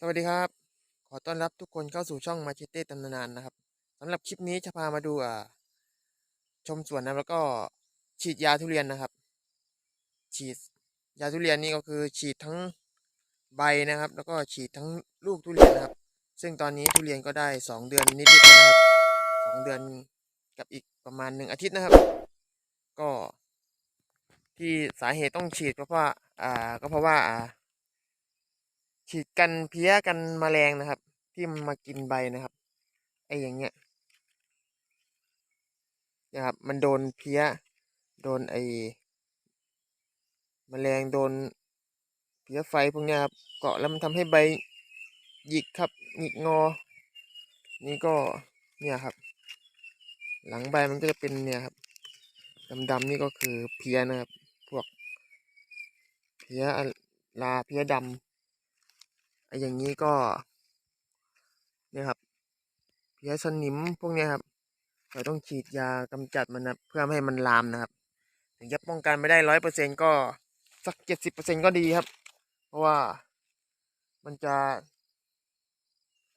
สวัสดีครับ ขอต้อนรับทุกคนเข้าสู่ช่องมาเชเต้ตำนานนะครับสำหรับคลิปนี้จะพามาดูอ่าชมสวนนะแล้วก็ฉีดยาทุเรียนนะครับ ฉีดยาทุเรียนนี่ก็คือฉีดทั้งใบนะครับ แล้วก็ฉีดทั้งลูกทุเรียนนะครับ ซึ่งตอนนี้ทุเรียนก็ได้สองเดือนนิดๆแล้วนะครับสองเดือนกับอีกประมาณหนึ่งอาทิตย์นะครับ ก็ที่สาเหตุต้องฉีดก็เพราะว่าอ่าก็เพราะว่าอ่า ฉีดกันเพี้ยกันแมลงนะครับ ที่มันมากินใบนะครับไอ้อย่างเงี้ยนะครับ มันโดนเพี้ย โดนไอ้แมลงโดนเพี้ยไฟพวกเนี้ยครับ เกาะแล้วมันทำให้ใบหยิกครับหงิกงอ นี่ก็เนี่ยครับ หลังใบมันก็จะเป็นเนี่ยครับดำๆนี่ก็คือเพี้ยนะครับ พวกเพี้ยลาเพี้ยดำ อย่างนี้ก็เนี่ยครับเพี้ยสนิมพวกนี้ครับเราต้องฉีดยากำจัดมันนะเพื่อไม่ให้มันลามนะครับ ถึงจะป้องกันไม่ได้ร้อยเปอร์เซ็นก็สักเจ็ดสิบเปอร์เซ็นก็ดีครับ เพราะว่ามันจะ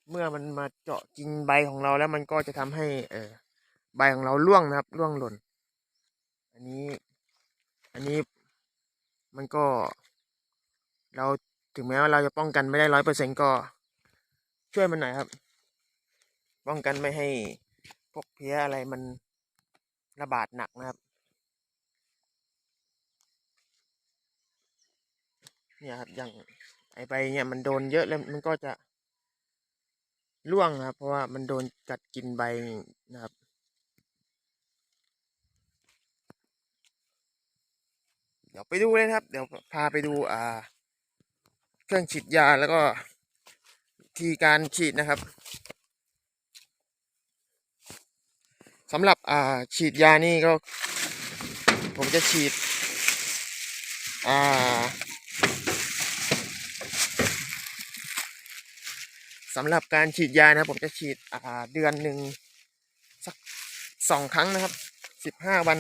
เมื่อมันมาเจาะกินใบของเราแล้วมันก็จะทำให้ เออใบของเราร่วงนะครับร่วงหล่น อันนี้ อันนี้มันก็ เรา ถึงแม้ว่าเราจะป้องกันไม่ได้ร้อยเปอร์เซ็นก็ช่วยมันหน่อยครับ ป้องกันไม่ให้พวกเพี้ยอะไรมันระบาดหนักนะครับ เนี่ยครับอย่างไอใบเนี่ยมันโดนเยอะแล้วมันก็จะร่วงครับ เพราะว่ามันโดนกัดกินใบนะครับเดี๋ยวไปดูเลยครับ เดี๋ยวพาไปดูอ่า เครื่องฉีดยาแล้วก็วิธีการฉีดนะครับสำหรับอ่าฉีดยานี่ก็ ผมจะฉีดอ่าสำหรับการฉีดยานะผมจะฉีดอ่าเดือนหนึ่งสักสองครั้งนะครับสิบห้าวัน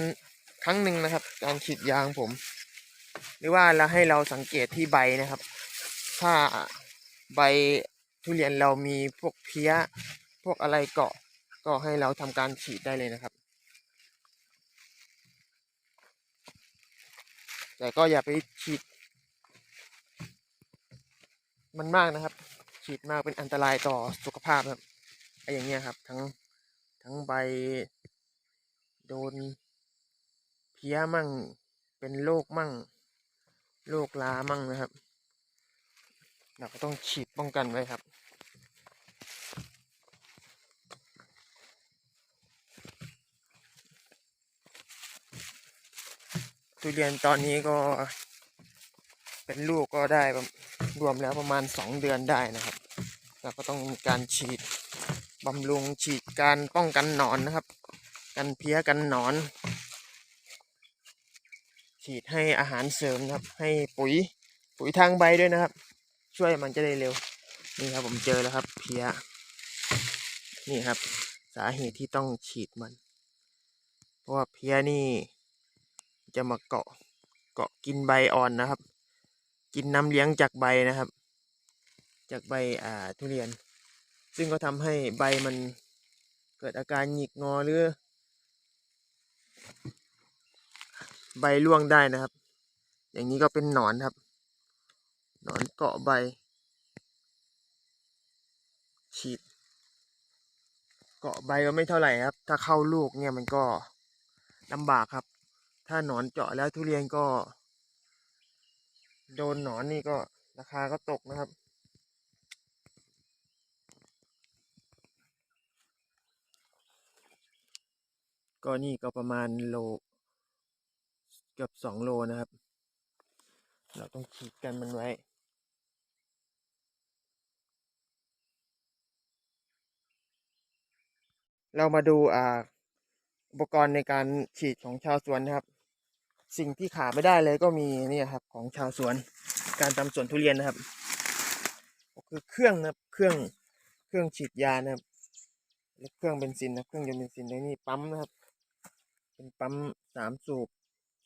ครั้งหนึ่งนะครับ การฉีดยาของผม หรือว่าเราให้เราสังเกตที่ใบนะครับ ถ้าใบทุเรียนเรามีพวกเพี้ย พวกอะไรเกาะก็ให้เราทำการฉีดได้เลยนะครับ แต่ก็อย่าไปฉีด มันมากนะครับ ฉีดมากเป็นอันตรายต่อสุขภาพครับไออย่างเงี้ยครับ ทั้งทั้งใบโดนเพี้ยมั่ง เป็นโรคมั่งโรคลามั่งนะครับ เราก็ต้องฉีดป้องกันไว้ครับ ทุเรียนตอนนี้ก็เป็นลูกก็ได้ประรวมแล้วประมาณสองเดือนได้นะครับ เราก็ต้องมีการฉีดบำรุงฉีดการป้องกันหนอนนะครับ กันเพี้ยกันหนอน ฉีดให้อาหารเสริมนะครับ ให้ปุ๋ยปุ๋ยทางใบด้วยนะครับ ช่วยมันจะได้เร็ว นี่ครับผมเจอแล้วครับ เพี้ย นี่ครับ สาเหตุที่ต้องฉีดมัน เพราะว่าเพี้ยนี่ จะมาเกาะเกาะกินใบอ่อนนะครับ กินน้ำเลี้ยงจากใบนะครับ จากใบอ่าทุเรียน ซึ่งก็ทำให้ใบมันเกิดอาการหงิกงอหรือ ใบร่วงได้นะครับ อย่างนี้ก็เป็นหนอนครับ หนอนเกาะใบ ฉีด เกาะใบก็ไม่เท่าไหร่ครับ ถ้าเข้าลูกเนี่ยมันก็ลำบากครับ ถ้าหนอนเจาะแล้วทุเรียนก็ โดนหนอนนี่ก็ราคาก็ตกนะครับก็นี่ก็ประมาณโลเกือบสองโลนะครับ เราต้องฉีดกันมันไว้ เรามาดูอ่าอุปกรณ์ในการฉีดของชาวสวนนะครับ สิ่งที่ขาดไม่ได้เลยก็มีนี่ครับของชาวสวน การทำสวนทุเรียนนะครับก็คือเครื่องนะครับเครื่องเครื่องฉีดยานะครับและเครื่องเบนซินนะเครื่องยนต์เบนซินในนี่ปั๊มนะครับ เป็นปั๊มสามสูบ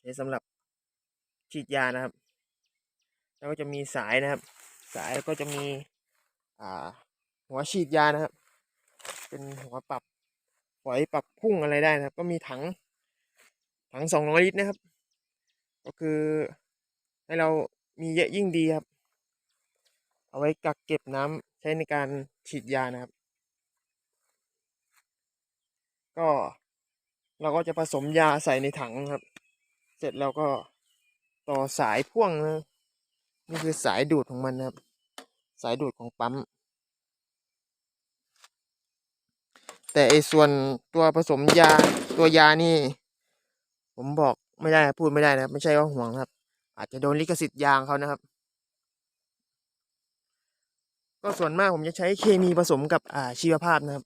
ใช้สำหรับฉีดยานะครับ แล้วก็จะมีสายนะครับ สายแล้วก็จะมีอ่าหัวฉีดยานะครับ เป็นหัวปรับ ปล่อยปรับพุ่งอะไรได้นะครับ ก็มีถัง ถังสองร้อยลิตรนะครับ ก็คือให้เรามีเยอะยิ่งดีครับ เอาไว้กักเก็บน้ำใช้ในการฉีดยานะครับ ก็เราก็จะผสมยาใส่ในถังครับ เสร็จแล้วก็ต่อสายพ่วงนะ นี่คือสายดูดของมันนะครับ สายดูดของปั๊ม แต่ไอส่วนตัวผสมยาตัวยานี่ ผมบอกไม่ได้พูดไม่ได้นะไม่ใช่ว่าห่วงครับ อาจจะโดนลิขสิทธิ์ยางเขานะครับ ก็ส่วนมากผมจะใช้เคมีผสมกับอ่าชีวภาพนะครับ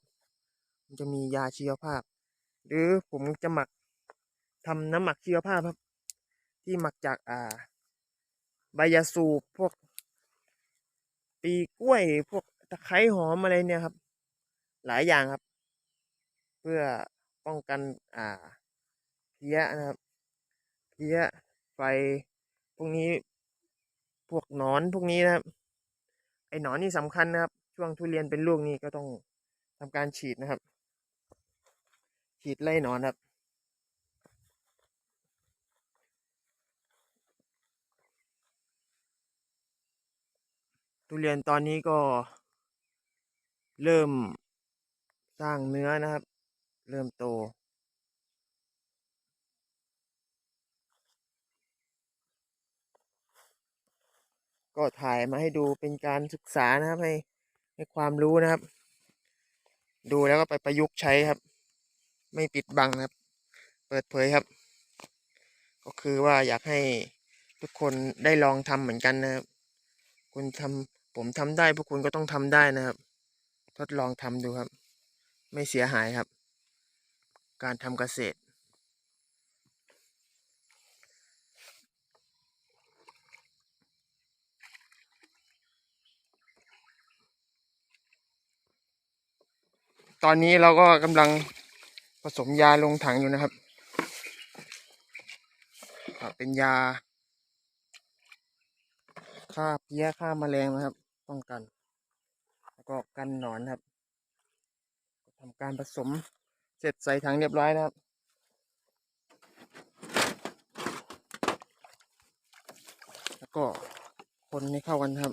มันจะมียาชีวภาพ หรือผมจะหมักทำน้ำหมักชีวภาพครับ ที่หมักจากอ่าใบยาสูบพวก ปีกล้วยพวกตะไคร้หอมอะไรเนี่ยครับ หลายอย่างครับ พื่อป้องกันอ่าเพี้ยนะครับ เพี้ยไฟพวกนี้พวกหนอนพวกนี้นะครับ ไอ้หนอนนี่สำคัญนะครับ ช่วงทุเรียนเป็นลูกนี่ก็ต้องทำการฉีดนะครับ ฉีดไล่หนอนครับทุเรียนตอนนี้ก็เริ่มสร้างเนื้อนะครับ เริ่มโต ก็ถ่ายมาให้ดูเป็นการศึกษานะครับให้ให้ความรู้นะครับ ดูแล้วก็ไปประยุกต์ใช้ครับ ไม่ปิดบังนะครับ เปิดเผยครับ ก็คือว่าอยากให้ทุกคนได้ลองทำเหมือนกันนะครับ คุณทำผมทำได้พวกคุณก็ต้องทำได้นะครับ ทดลองทำดูครับ ไม่เสียหายครับ การทำเกษตร ตอนนี้เราก็กำลังผสมยาลงถังอยู่นะครับ เป็นยาฆ่าเพี้ยฆ่าแมลงนะครับ ป้องกัน แล้วก็กันหนอนครับทำการผสม เสร็จใส่ถังเรียบร้อยนะครับ แล้วก็คนให้เข้ากันครับ